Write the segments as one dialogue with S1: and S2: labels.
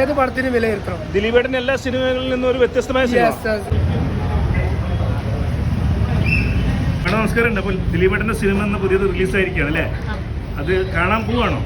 S1: ഏത് പടത്തിനും വിലയിരുത്തണം.
S2: ദിലീപേട്ടൻ എല്ലാ സിനിമകളിൽ നിന്നും ഒരു വ്യത്യസ്തമായ സിനിമ. നമസ്കാരം ഉണ്ട് അപ്പോൾ ദിലീപേട്ടന്റെ സിനിമ എന്ന പുതിയത് റിലീസ് ആയിരിക്കുകയാണ് അല്ലേ? അത് കാണാൻ പോവാണോ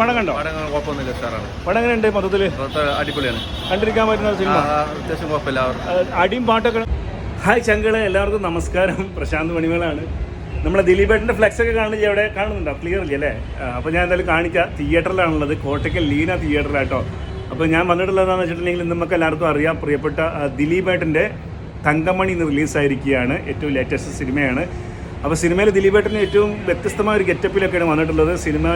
S2: പടം കണ്ടോ?
S3: പടം കുഴപ്പമൊന്നുമില്ല സാറാണ്
S2: പടം എങ്ങനെയുണ്ട് മൊത്തത്തിൽ
S3: അടിപൊളിയാണ്.
S2: കണ്ടിരിക്കാൻ പറ്റുന്ന സിനിമ
S3: അത്യാവശ്യം കുഴപ്പമില്ല.
S2: അടിയും പാട്ടൊക്കെ ഹായ് ചങ്കളെ എല്ലാവർക്കും നമസ്കാരം. പ്രശാന്ത് മണിമേളാണ്. നമ്മളെ ദിലീപേട്ടന്റെ ഫ്ലെക്സ് ഒക്കെ കാണുന്നത് ഇവിടെ കാണുന്നുണ്ടോ? ക്ലിയർ ഇല്ല അല്ലേ അപ്പോൾ ഞാൻ എന്തായാലും കാണിക്കാം. തിയേറ്ററിലാണുള്ളത് കോട്ടയ്ക്കൽ ലീന തിയേറ്ററിലാട്ടോ അപ്പോൾ ഞാൻ വന്നിട്ടുള്ളതെന്ന് വെച്ചിട്ടുണ്ടെങ്കിൽ നമുക്ക് എല്ലാവർക്കും അറിയാം. പ്രിയപ്പെട്ട ദിലീപേട്ടന്റെ തങ്കമണി ഇന്ന് റിലീസായിരിക്കുകയാണ് ഏറ്റവും ലേറ്റസ്റ്റ് സിനിമയാണ് അപ്പോൾ സിനിമയിൽ ദിലീപേട്ടൻ ഏറ്റവും വ്യത്യസ്തമായ ഒരു ഗെറ്റപ്പിലൊക്കെയാണ് വന്നിട്ടുള്ളത്. സിനിമ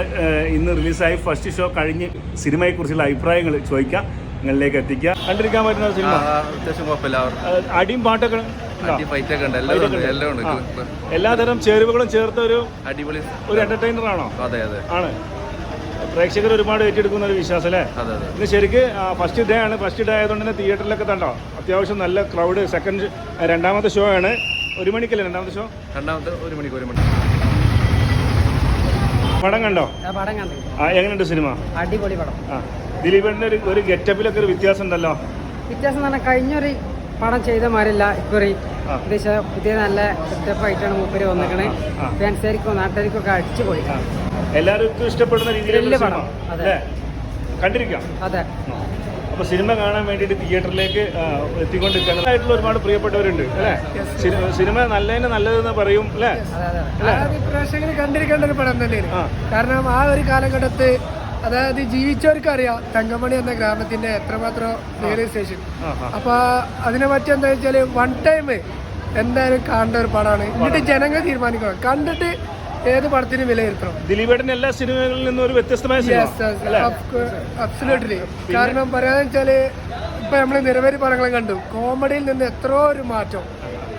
S2: ഇന്ന് റിലീസായി. ഫസ്റ്റ് ഷോ കഴിഞ്ഞ് സിനിമയെക്കുറിച്ചുള്ള അഭിപ്രായങ്ങൾ ചോദിക്കാം. നിങ്ങളിലേക്ക് എത്തിക്കുക കണ്ടിരിക്കാൻ പറ്റുന്ന സിനിമ?
S3: അത്യാവശ്യം കുഴപ്പമില്ല.
S2: അടിയും പാട്ടൊക്കെ എല്ലാതരം ചേരുവകളും ചേർത്ത ഒരു
S3: അടിപൊളി
S2: ഒരു എന്റർടൈനർ ആണോ?
S3: അതെ അതെ.
S2: ആണ്. പ്രേക്ഷകർ ഒരുപാട് ഏറ്റെടുക്കുന്ന ഒരു വിശ്വാസം അല്ലേ?
S3: അതെ
S2: ശരിക്ക് ഫസ്റ്റ് ഡേ ആണ്. ഫസ്റ്റ് ഡേ ആയതുകൊണ്ട് തന്നെ തിയേറ്ററിലൊക്കെ തണ്ടോ അത്യാവശ്യം നല്ല ക്രൗഡ് സെക്കൻഡ് രണ്ടാമത്തെ ഷോ ആണ്. ഒരു മണിക്കല്ലേ രണ്ടാമത്തെ ഷോ
S3: രണ്ടാമത്തെ ഒരു മണിക്ക് ഒരു മണി
S2: പടം കണ്ടോ?
S1: ആ പടം കണ്ടു.
S2: ആ എങ്ങനെയുണ്ട് സിനിമ?
S1: അടിപൊളി പടം.
S2: ആ ദിലീപേട്ടന്റെ ഒരു ഒരു ഗെറ്റപ്പിലൊക്കെ ഒരു വ്യത്യാസം ഉണ്ടല്ലോ
S1: വ്യത്യാസം എന്ന് പറഞ്ഞാൽ കഴിഞ്ഞൊരു പടം ചെയ്ത മാറില്ല ഇക്കുറി. പുതിയ നല്ല സ്റ്റെപ്പായിട്ടാണ് മൂപ്പര്
S2: വന്നിരിക്കണേ.
S1: ഫാൻസുകാർക്കോ നാട്ടുകാർക്കോ ഒക്കെ അടിച്ചു പോയി.
S2: എല്ലാവർക്കും ഇഷ്ടപ്പെടുന്ന രീതിയിലുള്ള സിനിമ
S1: പടം, അതെ.
S2: കണ്ടിരിക്കാം.
S1: അതെ.
S2: അപ്പൊ സിനിമ കാണാൻ വേണ്ടിയിട്ട് തിയേറ്ററിലേക്ക് എത്തിക്കൊണ്ടിരിക്കുന്നതായിട്ടുള്ള ആയിട്ടുള്ള ഒരുപാട് പ്രിയപ്പെട്ടവരുണ്ട് അല്ലേ? സിനിമ നല്ലതിന് നല്ലതെന്ന് പറയും അല്ലേ?
S1: പ്രേക്ഷകർ കണ്ടിരിക്കേണ്ട ഒരു പടം തന്നെയാണ്. കാരണം ആ ഒരു കാലഘട്ടത്ത് അതായത് ജീവിച്ചവർക്ക് അറിയാം തങ്കമണി എന്ന ഗ്രാമത്തിന്റെ എത്രമാത്രം റിയലൈസേഷൻ അപ്പൊ അതിനെ പറ്റി എന്താ വെച്ചാൽ വൺ ടൈം എന്തായാലും കാണേണ്ട ഒരു പടമാണ് എന്നിട്ട് ജനങ്ങൾ തീരുമാനിക്കണം. കണ്ടിട്ട് ഏത് പടത്തിനും വിലയിരുത്തണം.
S2: ദിലീപേട്ടൻ എല്ലാ സിനിമകളിൽ നിന്നും ഒരു വ്യത്യസ്തമായ
S1: അബ്സല്യൂട്ട്ലി കാരണം പറയാന്ന് വെച്ചാൽ ഇപ്പൊ നമ്മൾ നിരവധി പടങ്ങളും കണ്ടു. കോമഡിയിൽ നിന്ന് എത്രയോ ഒരു മാറ്റം.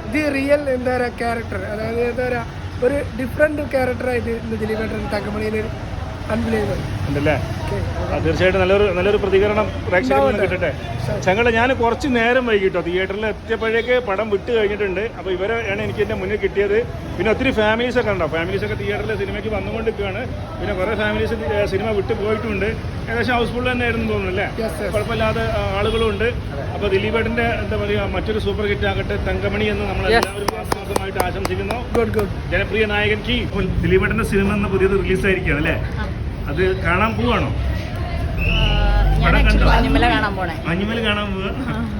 S1: ഇത് റിയൽ എന്താ പറയാ ക്യാരക്ടർ അതായത് എന്താ പറയാ ഒരു ഡിഫറെന്റ് ക്യാരക്ടറായിട്ട് ഇന്ന് ദിലീപേട്ടൻ തങ്കമണിയിൽ അൺബിലീവബിൾ
S2: ഉണ്ടല്ലേ? ആ, തീർച്ചയായിട്ടും നല്ലൊരു നല്ലൊരു പ്രതികരണം പ്രേക്ഷകരിൽ നിന്ന് കിട്ടട്ടെ. ഞങ്ങളെ ഞാൻ കുറച്ച് നേരം വൈകിട്ടോ? തിയേറ്ററിൽ എത്തിയപ്പോഴേക്ക് പടം വിട്ട് കഴിഞ്ഞിട്ടുണ്ട്. അപ്പോൾ ഇവരെയാണ് എനിക്ക് എന്റെ മുന്നിൽ കിട്ടിയത്. പിന്നെ ഒത്തിരി ഫാമിലീസ് ഒക്കെ ഉണ്ടോ? ഫാമിലീസ് ഒക്കെ തിയേറ്ററിൽ സിനിമയ്ക്ക് വന്നുകൊണ്ടിരിക്കുകയാണ്. പിന്നെ കുറേ ഫാമിലീസ് സിനിമ വിട്ട് പോയിട്ടുണ്ട്. ഏകദേശം ഹൗസ്ഫുൾ തന്നെ ആയിരുന്നു തോന്നുന്നു അല്ലേ. കുഴപ്പമില്ലാതെ ആളുകളുണ്ട് അപ്പോൾ ദിലീപേട്ടന്റെ എന്താ പറയുക മറ്റൊരു സൂപ്പർ ഹിറ്റ് ആകട്ടെ തങ്കമണി എന്ന് നമ്മൾ എല്ലാവരും ആശംസിക്കുന്നു.
S1: ഗുഡ് ഗുഡ്
S2: ജനപ്രിയ നായകൻ കി. ദിലീപേട്ടന്റെ സിനിമ എന്ന പുതിയത് റിലീസായിരിക്കുകയാണ് അല്ലേ? അത് കാണാൻ പോവാണോ?
S4: മഞ്ഞുമല കാണാൻ പോണേ.
S2: കാണാൻ പോവാ?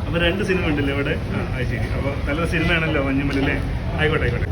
S2: അപ്പൊ രണ്ട് സിനിമ ഉണ്ടല്ലേ ഇവിടെ? ശരി. അപ്പൊ നല്ല സിനിമയാണല്ലോ മഞ്ഞുമൽ അല്ലേ ആയിക്കോട്ടെ ആയിക്കോട്ടെ.